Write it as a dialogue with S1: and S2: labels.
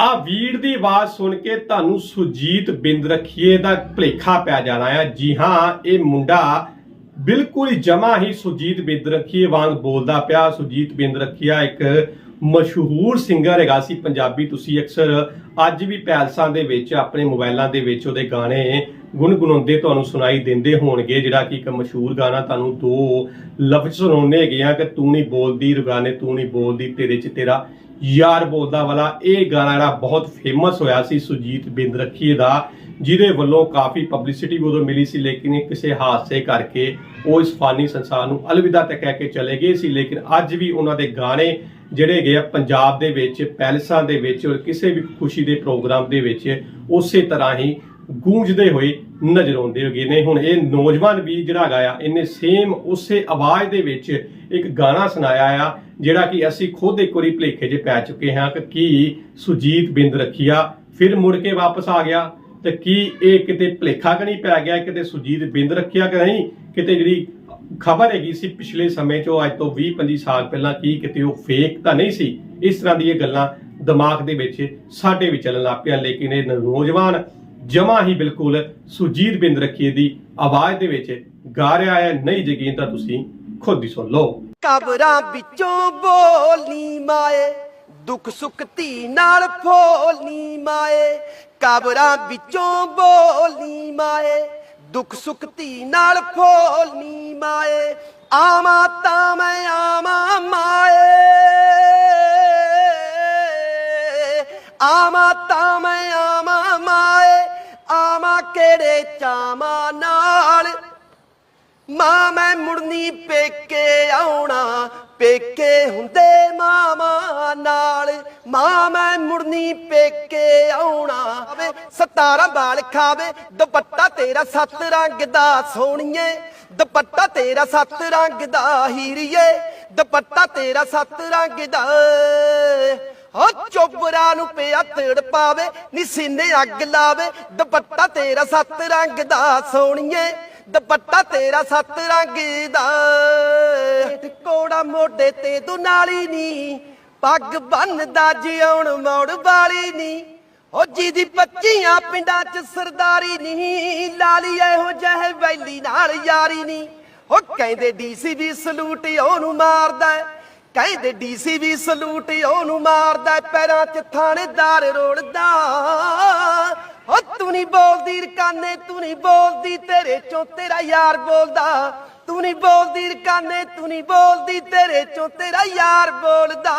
S1: ਆ ਵੀਰ ਦੀ ਆਵਾਜ਼ ਸੁਣ ਕੇ ਤੁਹਾਨੂੰ ਸੁਜੀਤ ਬਿੰਦ ਰਖੀਏ ਦਾ ਭਲੇਖਾ ਪੈ ਜਾਣਾ ਆ। ਜੀ ਹਾਂ, ਇਹ ਮੁੰਡਾ ਬਿਲਕੁਲ ਹੀ ਜਮਾ ਹੀ ਸੁਜੀਤ ਬਿੰਦ ਰਖੀਏ ਵਾਂਗ ਬੋਲਦਾ ਪਿਆ। ਸੁਜੀਤ ਬਿੰਦ ਰਖੀਆ ਇੱਕ ਮਸ਼ਹੂਰ ਸਿੰਗਰ ਹੈਗਾ ਸੀ, ਪੰਜਾਬੀ। ਤੁਸੀਂ ਅਕਸਰ ਅੱਜ ਵੀ ਪੈਲਸਾਂ ਦੇ ਵਿੱਚ, ਆਪਣੇ ਮੋਬਾਈਲਾਂ ਦੇ ਵਿੱਚ ਉਹਦੇ ਗਾਣੇ ਗੁੰਗੁਣਾਉਂਦੇ ਤੁਹਾਨੂੰ ਸੁਣਾਈ ਦਿੰਦੇ ਹੋਣਗੇ। ਜਿਹੜਾ ਕਿ ਇੱਕ ਮਸ਼ਹੂਰ ਗਾਣਾ ਤੁਹਾਨੂੰ ਦੋ ਲਫ਼ਜ਼ ਸੁਣਾਉਣੇ ਹੈਗੇ ਆ ਕਿ ਤੂੰ ਨਹੀਂ ਬੋਲਦੀ, ਰੁਗਾਨੇ ਤੂੰ ਨਹੀਂ ਬੋਲਦੀ, ਤੇਰੇ ਚ ਤੇਰਾ ਯਾਰ ਬੋਲਦਾ ਵਾਲਾ। ਇਹ ਗਾਣਾ ਜਿਹੜਾ ਬਹੁਤ ਫੇਮਸ ਹੋਇਆ ਸੀ ਸੁਜੀਤ ਬਿੰਦ ਰਖੀਏ ਦਾ, ਜਿਹਦੇ ਵੱਲੋਂ ਕਾਫੀ ਪਬਲਿਸਿਟੀ ਵੀ ਉਦੋਂ ਮਿਲੀ ਸੀ, ਲੇਕਿਨ ਕਿਸੇ ਹਾਦਸੇ ਕਰਕੇ ਉਹ ਇਸ ਫਾਨੀ ਸੰਸਾਰ ਨੂੰ ਅਲਵਿਦਾ ਤੱਕ ਕਹਿ ਕੇ ਚਲੇ ਗਏ ਸੀ। ਲੇਕਿਨ ਅੱਜ ਵੀ ਉਹਨਾਂ ਦੇ ਗਾਣੇ ਜਿਹੜੇ ਹੈਗੇ ਆ ਪੰਜਾਬ ਦੇ ਵਿੱਚ, ਪੈਲਸਾਂ ਦੇ ਵਿੱਚ ਔਰ ਕਿਸੇ ਵੀ ਖੁਸ਼ੀ ਦੇ ਪ੍ਰੋਗਰਾਮ ਦੇ ਵਿੱਚ ਉਸੇ ਤਰ੍ਹਾਂ ਹੀ ਗੂੰਜਦੇ ਹੋਏ ਨਜ਼ਰ ਆਉਂਦੇ ਹੈਗੇ ਨੇ ਹੁਣ ਇਹ ਨੌਜਵਾਨ ਵੀ ਜਿਹੜਾ ਹੈਗਾ ਆ, ਇਹਨੇ ਸੇਮ ਉਸੇ ਆਵਾਜ਼ ਦੇ ਵਿੱਚ ਇੱਕ ਗਾਣਾ ਸੁਣਾਇਆ ਆ, ਜਿਹੜਾ ਕਿ ਅਸੀਂ ਖੁਦ ਇੱਕ ਵਾਰੀ ਭਲੇਖੇ 'ਚ ਪੈ ਚੁੱਕੇ ਹਾਂ ਕਿ ਸੁਜੀਤ ਬਿੰਦ ਰਖੀਆ, ਫਿਰ ਮੁੜ ਕੇ ਵਾਪਸ ਆ ਗਿਆ। ਤੇ ਕੀ ਇਹ ਕਿਤੇ ਭਲੇਖਾ ਕਿ ਨਹੀਂ ਪੈ ਗਿਆ, ਕਿਤੇ ਸੁਜੀਤ ਬਿੰਦ ਰੱਖਿਆ ਕਿ ਨਹੀਂ? ਕਿਤੇ ਜਿਹੜੀ ਖਬਰ ਹੈਗੀ ਸੀ ਪਿਛਲੇ ਸਮੇਂ 'ਚੋਂ, ਅੱਜ ਤੋਂ 20 25 ਸਾਲ ਪਹਿਲਾਂ ਕੀ ਕਿਤੇ ਉਹ ਫੇਕ ਤਾਂ ਨਹੀਂ ਸੀ? ਇਸ ਤਰ੍ਹਾਂ ਦੀ ਇਹ ਗੱਲਾਂ ਦਿਮਾਗ ਦੇ ਵਿੱਚ ਸਾਡੇ ਵੀ ਚੱਲਣ ਲੱਗ ਪਿਆ ਲੇਕਿਨ ਇਹ ਨੌਜਵਾਨ ਜਮਾ ਹੀ ਬਿਲਕੁਲ ਸੁਜੀਤ ਬਿੰਦ ਰੱਖੀਏ ਦੀ ਆਵਾਜ਼ ਦੇ ਵਿੱਚ ਗਾ ਰਿਹਾ ਹੈ, ਨਹੀਂ ਯਕੀਨ ਤਾਂ ਤੁਸੀਂ ਖੁਦ ਹੀ ਸੁਣ ਲਓ।
S2: ਕਬਰਾਂ ਵਿੱਚੋਂ ਬੋਲਨੀ ਮਾਏ, ਦੁੱਖ ਸੁੱਖ ਧੀ ਨਾਲ ਫੋਲਨੀ ਮਾਏ। ਕਬਰਾਂ ਵਿੱਚੋਂ ਬੋਲੀ ਮਾਏ, ਦੁੱਖ ਸੁੱਖ ਧੀ ਨਾਲ ਫੋਲਨੀ ਮਾਏ। ਆਵਾਂ ਤਾਂ ਮੈਂ, ਆਵਾਂ ਕਿਹੜੇ ਚਾਵਾਂ ਨਾਲ। ਮਾਂ, ਮੈਂ ਮੁੜਨੀ ਪੇਕੇ ਆਉਣਾ। ਪੇਕੇ ਹੁੰਦੇ ਮਾਮਾ ਨਾਲ। ਮਾਂ, ਮੈਂ ਮੁੜਨੀ ਪੇਕੇ ਆਉਣਾ। ਵੇ ਸਤਾਰਾ ਬਾਲ ਖਾਵੇ। ਦੁਪੱਟਾ ਤੇਰਾ ਸੱਤ ਰੰਗ ਦਾ ਸੋਹਣੀਏ। ਦੁਪੱਟਾ ਤੇਰਾ ਸੱਤ ਰੰਗ ਦਾ ਹੀਰੀਏ। ਦੁਪੱਟਾ ਤੇਰਾ ਸੱਤ ਰੰਗ ਦਾ ਹੋ, ਚੋਬਰਾ ਨੂੰ ਪਿਆ ਤੜ ਪਾਵੇ ਨੀ ਸੀਨੇ ਅੱਗ ਲਾਵੇ। ਦੁਪੱਟਾ ਤੇਰਾ ਸੱਤ ਰੰਗ ਦਾ, ਸੋਹਣੀਏ। ਦੁਪੱਟਾ ਤੇਰਾ ਸੱਤ ਰੰਗ ਦਾ। ਕੋੜਾ ਮੋਢੇ ਤੇ ਦੁਨਾਲੀ ਨੀ। ਪੱਗ ਬੰਨਦਾ, ਜਿਉਣ ਮੋੜ ਵਾਲੀ ਨੀ। ਉਹ ਦੀ ਪੱਚੀਆਂ ਪਿੰਡਾਂ 'ਚ ਸਰਦਾਰੀ ਨਹੀਂ ਲਾਲੀ ਇਹੋ ਜਿਹੇ ਵੈਲੀ ਨਾਲ ਯਾਰੀ ਨਹੀਂ ਉਹ ਕਹਿੰਦੇ ਡੀਸੀ ਵੀ ਸਲੂਟ ਉਹਨੂੰ ਮਾਰਦਾ ਕਹਿੰਦੇ ਡੀਸੀ ਵੀ ਸਲੂਟ ਉਹਨੂੰ ਮਾਰਦਾ, ਪੈਰਾਂ 'ਚ ਥਾਣੇਦਾਰ ਰੋੜਦਾ ਉਹ ਤੂੰ ਨਹੀਂ ਬੋਲਦੀ ਰਕਾਨੇ, ਤੂੰ ਨਹੀਂ ਬੋਲਦੀ ਤੇਰੇ ਚੋਂ ਤੇਰਾ ਯਾਰ ਬੋਲਦਾ। ਤੂੰ ਨਹੀਂ ਬੋਲਦੀ ਰਕਾਨੇ, ਤੂੰ ਨਹੀਂ ਬੋਲਦੀ ਤੇਰੇ ਚੋਂ ਤੇਰਾ ਯਾਰ ਬੋਲਦਾ।